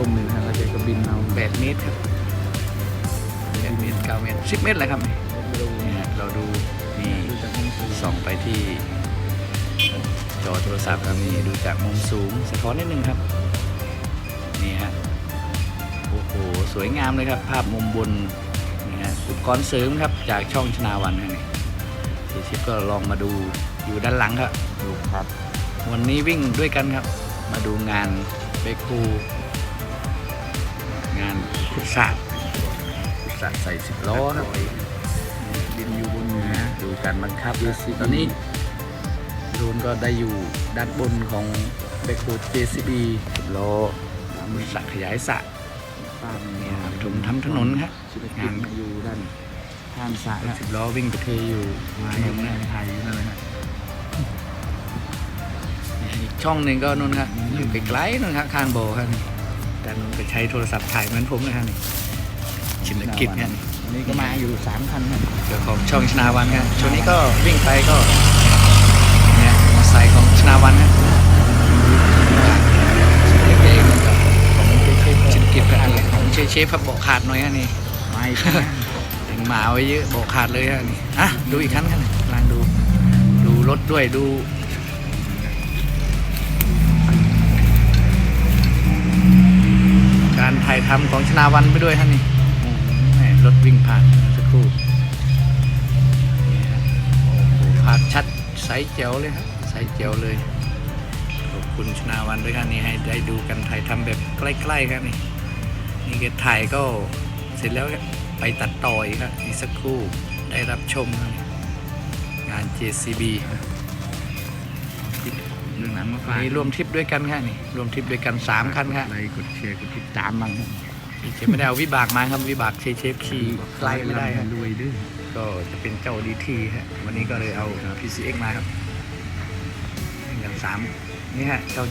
ร่มเลยนะฮะแล้วแกก็บินเอาแปดเมตรครับแเมตรเก้าเมตรสิบเมตรเลยครับเราดูนี่ส่องไปที่ จอโทรศัพท์ครับนี่ดูจากมุมสูงสะท้อนนิดนึงครับนี่ฮะโอ้โหสวยงามเลยครับ ภาพมุมบนนี่ฮะอุปกรณ์เสริมครับจากช่องชนาวันนี่พี่ชิปก็ลองมาดูอยู่ด้านหลังครับดูครับ วันนี้วิ่งด้วยกันครับ มาดูงานเบคู งานขุดสระขุดสระใส่สิบล้อครับดินอยู่บนเหนือดูการบังคับตอนนี้โดรนก็ได้อยู่ด้านบนของเบคู JCB สิบล้อมีสระขยายสระป้าเนี่ยครับถุงทำถนนครับชีวิตงานอยู่ด้านข้างสระแล้วสิบล้อวิ่งไปเทอยู่มาถอนยู่นในนะไทยนั่นเลยฮะอีกช่องหนึ่งก็นู่นครับอยู่ไกลๆนู่นครับข้างโบครับ แต่นู้นก็ใช้โทรศัพท์ถ่ายเหมือนผมนะครับนี่ชินกิจเนี่ยวันนี้ก็มาอยู่สามคันครับเกี่ยวของช่องชนาวันครับช่วงนี้ก็วิ่งไปก็เนี่ยมอเตอร์ไซค์ของชนาวันครับเล็กๆนะครับของชินกิจครับนี่ของเชฟเชฟครับเบาะขาดหน่อยฮะนี่ไม่ใช่ถึงหมาไว้เยอะเบาะขาดเลยฮะนี่อะดูอีกครั้งกันกำลังดู ดูรถด้วยดู ทำของชนาวันไปด้วยฮะนี่โอ้โหแม่รถวิ่งผ่านสักครู่นี่ฮะโอ้โหภาพชัดใสเจ๋วเลยครับใสเจ๋วเลย ขอบคุณชนาวันด้วยครับนี่ให้ได้ดูกันถ่ายทำแบบใกล้ๆครับนี่นี่ก็ถ่ายก็เสร็จแล้วไปตัดต่ออีกครับอีกสักครู่ได้รับชมงาน JCB เรื่องนั้นมาวันฝากนี้ร่วมทริปด้วยกันครับนี่ร่วมทริปด้วยกัน3คันครับอะไรกดแชร์กดติดตามบ้างครับเชฟไม่ได้เอาวิบากมาครับวิบากเชฟเชฟขี่ไกลไม่ได้ครับรวยด้วยก็จะเป็นเจ้าดีทีฮะวันนี้ก็เลยเอา PCX มาครับอย่างสามนี่ฮะเจ้า